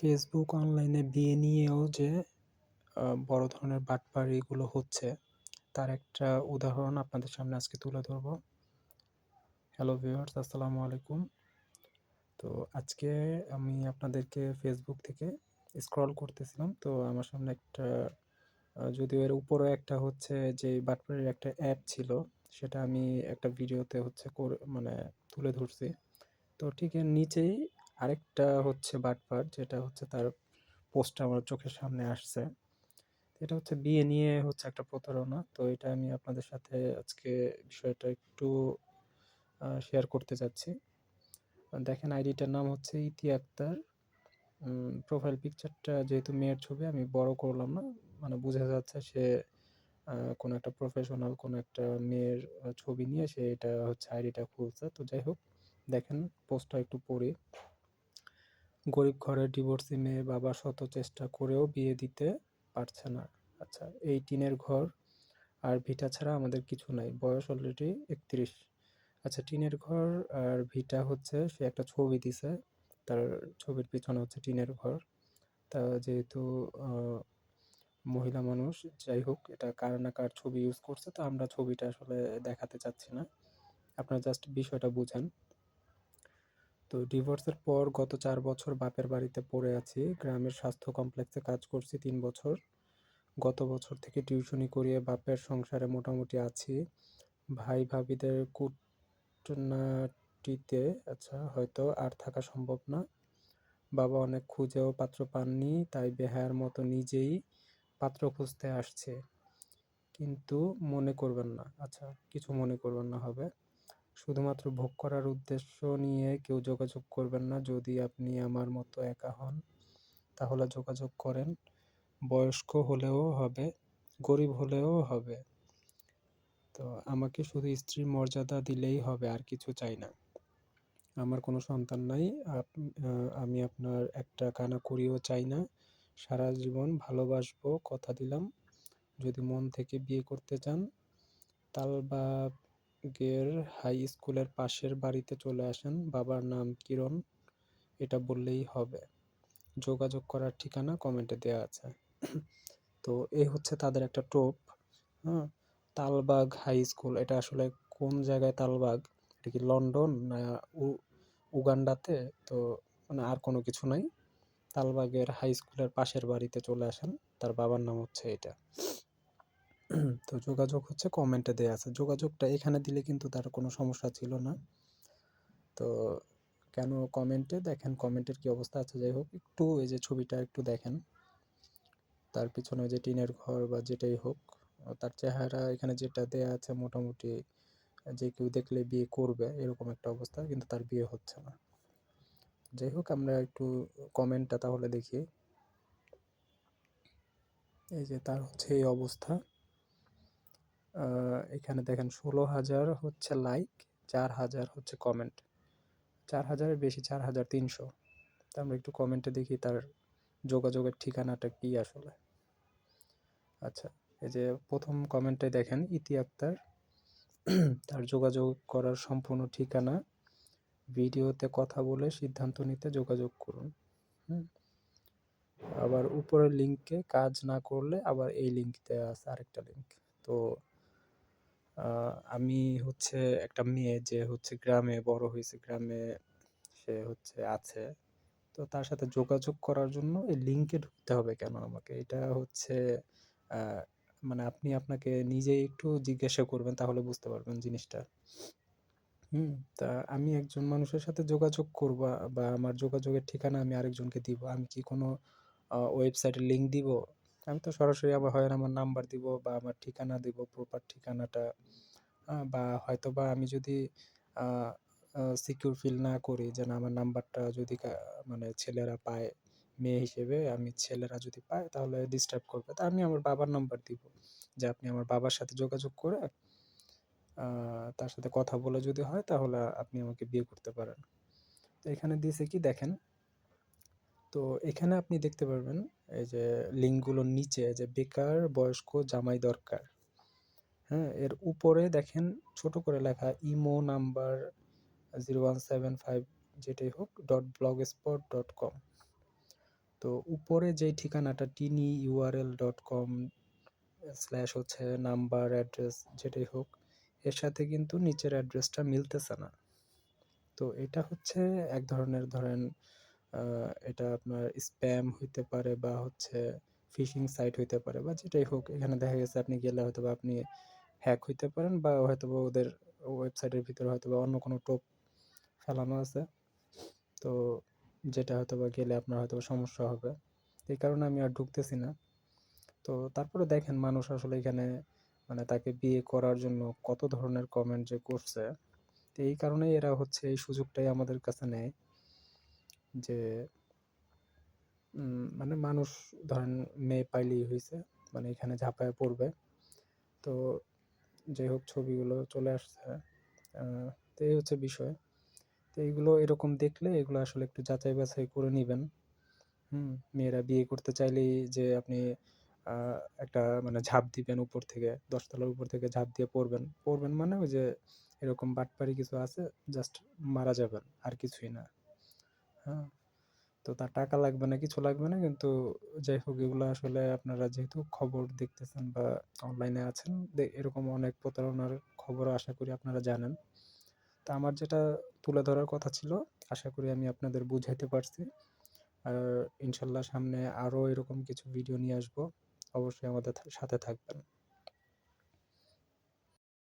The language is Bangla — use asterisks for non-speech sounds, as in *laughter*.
ফেসবুক অনলাইনে বিয়ে নিয়েও যে বড় ধরনের বাটপাড়িগুলো হচ্ছে, তার একটা উদাহরণ আপনাদের সামনে আজকে তুলে ধরব। হ্যালো ভিউয়ার্স আসসালামু আলাইকুম। তো আজকে আমি আপনাদেরকে ফেসবুক থেকে স্ক্রল করতেছিলাম, তো আমার সামনে একটা যদিও এর উপরে একটা হচ্ছে যে বাটপাড়ির একটা অ্যাপ ছিল, সেটা আমি একটা ভিডিওতে হচ্ছে মানে তুলে ধরছি। তো ঠিক এর নিচেই আরেকটা হচ্ছে বাটপার, যেটা হচ্ছে তার পোস্টটা আমার চোখের সামনে আসছে। এটা হচ্ছে বিয়ে নিয়ে হচ্ছে একটা প্রতারণা। তো এটা আমি আপনাদের সাথে আজকে বিষয়টা একটু শেয়ার করতে যাচ্ছি। দেখেন আইডিটার নাম হচ্ছে ইতি আক্তার। প্রোফাইল পিকচারটা যেহেতু মেয়ের ছবি, আমি বড় করলাম না। মানে বোঝা যাচ্ছে সে কোনো একটা প্রফেশনাল কোনো একটা মেয়ের ছবি নিয়ে সে এটা হচ্ছে আইডিটা খুলছে। তো যাই হোক, দেখেন পোস্টটা একটু পড়ি। গরিব ঘরের ডিভোর্সি মেয়ে বাবা শত চেষ্টা করেও বিয়ে দিতে পারছে না। আচ্ছা এই টিনের ঘর আর ভিটা ছাড়া আমাদের কিছু নাই, বয়স অলরেডি একত্রিশ। আচ্ছা টিনের ঘর আর ভিটা হচ্ছে, সে একটা ছবি দিছে, তার ছবির পিছনে হচ্ছে টিনের ঘর। তা যেহেতু মহিলা মানুষ, যাই হোক, এটা কার না কার ছবি ইউজ করছে, তো আমরা ছবিটা আসলে দেখাতে চাচ্ছি না। আপনারা জাস্ট বিষয়টা বুঝেন। তো ডিভোর্সের পর গত চার বছর বাপের বাড়িতে পড়ে আছি। গ্রামের স্বাস্থ্য কমপ্লেক্সে কাজ করছি তিন বছর। গত বছর থেকে টিউশনি করিয়ে বাপের সংসারে মোটামুটি আছি। ভাই ভাবিদের কুটনাটিতে আচ্ছা হয়তো আর থাকা সম্ভব না। বাবা অনেক খুঁজেও পাত্র পাননি, তাই বেহায়ার মতো নিজেই পাত্র খুঁজতে আসছে। কিন্তু মনে করবেন না আচ্ছা কিছু মনে করবেন না হবে। শুধুমাত্র ভোগ করার উদ্দেশ্য নিয়ে কেউ যোগাযোগ করবেন না। যদি আপনি আমার মতো একা হন, তাহলে যোগাযোগ করেন। বয়স্ক হলেও হবে, গরিব হলেও হবে। তো আমাকে শুধু স্ত্রীর মর্যাদা দিলেই হবে, আর কিছু চাই না। আমার কোনো সন্তান নাই আমি আপনার একটা কানা করিও চাই না। সারা জীবন ভালোবাসবো, কথা দিলাম। যদি মন থেকে বিয়ে করতে চান তালবা গের হাই স্কুলের পাশের বাড়িতে চলে আসেন। বাবার নাম কিরণ, এটা বললেই হবে। যোগাযোগ করার ঠিকানা কমেন্টে দেওয়া আছে। *clears throat* তো এই হচ্ছে তাদের একটা টোপ। হ্যাঁ তালবাগ হাই স্কুল এটা আসলে কোন জায়গায় তালবাগ? এটা কি লন্ডন না উগান্ডাতে? তো মানে আর কোনো কিছু নাই। তালবাগের হাই স্কুলের পাশের বাড়িতে চলে আসেন। তার বাবার নাম হচ্ছে এটা। তো যোগাযোগ হচ্ছে কমেন্টে দেওয়া আছে। যোগাযোগটা এখানে দিলে কিন্তু তার কোনো সমস্যা ছিল না। তো কেন কমেন্টে দেখেন কমেন্টের কি অবস্থা আছে? যাই হোক, একটু এই যে ছবিটা একটু দেখেন। তার পিছনে যে টিনের ঘর বা যেটাই হোক, তার চেহারা এখানে যেটা দেয়া আছে মোটামুটি, যে কেউ দেখলে বিয়ে করবে, এরকম একটা অবস্থা, কিন্তু তার বিয়ে হচ্ছে না। যাই হোক, আমরা একটু কমেন্টটা তাহলে দেখি। এই যে তার হচ্ছে এই অবস্থা। এখানে দেখেন ষোলো হাজার হচ্ছে লাইক চার হাজার হচ্ছে কমেন্ট চার হাজারের বেশি, চার হাজার তিনশো। তা আমরা একটু কমেন্টে দেখি তার যোগাযোগের ঠিকানাটা কি আসলে। আচ্ছা এই যে প্রথম কমেন্টে দেখেন, ইতি আক্তার, তার যোগাযোগ করার সম্পূর্ণ ঠিকানা। ভিডিওতে কথা বলে সিদ্ধান্ত নিতে যোগাযোগ করুন। আবার উপরের লিঙ্কে কাজ না করলে আবার এই লিঙ্ক দেওয়া আছে, আরেকটা লিঙ্ক তো আমি হচ্ছে একটা মেয়ে যে হচ্ছে গ্রামে, বড় হয়েছে গ্রামে, সে হচ্ছে আছে। তো তার সাথে যোগাযোগ করার জন্য এই লিঙ্কে ঢুকতে হবে কেন আমাকে? এটা হচ্ছে মানে আপনি আপনাকে নিজেই একটু জিজ্ঞাসা করবেন তাহলে বুঝতে পারবেন জিনিসটা। হুম, তা আমি একজন মানুষের সাথে যোগাযোগ করব, বা আমার যোগাযোগের ঠিকানা আমি আরেকজনকে দিব। আমি কি কোনো ওয়েবসাইটের লিঙ্ক দিব? আমি তো সরাসরি আবার হয় আমার নাম্বার দিব বা আমার ঠিকানা দিব প্রপার ঠিকানাটা বা হয়তো বা আমি যদি সিকিউর ফিল না করি যেন আমার নাম্বারটা যদি মানে ছেলেরা পায়, মেয়ে হিসেবে আমি ছেলেরা যদি পায় তাহলে ডিস্টার্ব করবে। তা আমি আমার বাবার নাম্বার দিব, যে আপনি আমার বাবার সাথে যোগাযোগ করে তার সাথে কথা বলে যদি হয় তাহলে আপনি আমাকে বিয়ে করতে পারেন। তো এখানে দিয়েছে কি দেখেন তো এখানে আপনি দেখতে পারবেন, এই যে লিঙ্কগুলোর নিচে যে বেকার বয়স্ক জামাই দরকার হ্যাঁ এর উপরে দেখেন ছোট করে লেখা imo number zero one seven five যেটাই হোক, dot blogspot dot com. তো উপরে যেই ঠিকানাটা tiny URL dot com slash হচ্ছে নাম্বার, অ্যাড্রেস যেটাই হোক, এর সাথে কিন্তু নিচের অ্যাড্রেসটা মিলতেছে না। তো এটা হচ্ছে এক ধরনের ধরেন এটা আপনার স্প্যাম হইতে পারে বা হচ্ছে ফিশিং সাইট হইতে পারে বা যেটাই হোক, এখানে দেখা গেছে আপনি গেলে হয়তো বা আপনি হ্যাক হইতে পারেন বা হয়তো বা ওদের ওয়েবসাইটের ভিতরে হয়তো বা অন্য কোনো টোপ ফেলানো আছে। তো যেটা হয়তো বা গেলে আপনার হয়তো সমস্যা হবে। এই কারণে আমি আর ঢুকতেছি না। তো তারপরে দেখেন মানুষ আসলে এখানে মানে তাকে বিয়ে করার জন্য কত ধরনের কমেন্ট যে করছে। তো এই কারণেই এরা হচ্ছে এই সুযোগটাই আমাদের কাছে নেয়। যে মানে মানুষ ধরেন মেয়ে পাইলেই হয়েছে মানে এখানে ঝাঁপায় পড়বে। তো যাই হোক, ছবিগুলো চলে আসছে তো এই হচ্ছে বিষয়। তো এইগুলো এরকম দেখলে এগুলো আসলে একটু যাচাই বাছাই করে নেবেন। হুম, মেয়েরা বিয়ে করতে চাইলেই যে আপনি একটা মানে ঝাঁপ দিবেন উপর থেকে, দশতলার উপর থেকে ঝাঁপ দিয়ে পড়বেন। পড়বেন মানে ওই যে এরকম বাটপারি কিছু আছে, জাস্ট মারা যাবেন, আর কিছুই না। হ্যাঁ তো তার টাকা লাগবে না, কিছু লাগবে না, কিন্তু যাই হোক, এগুলো আসলে আপনারা যেহেতু খবর দেখতেছেন বা অনলাইনে আছেন এরকম অনেক প্রতারণার খবর আশা করি আপনারা জানেন। তা আমার যেটা তুলে ধরার কথা ছিল, আশা করি আমি আপনাদের বুঝাইতে পারছি। আর ইনশাল্লাহ সামনে আরও এরকম কিছু ভিডিও নিয়ে আসব, অবশ্যই আমাদের সাথে থাকবেন।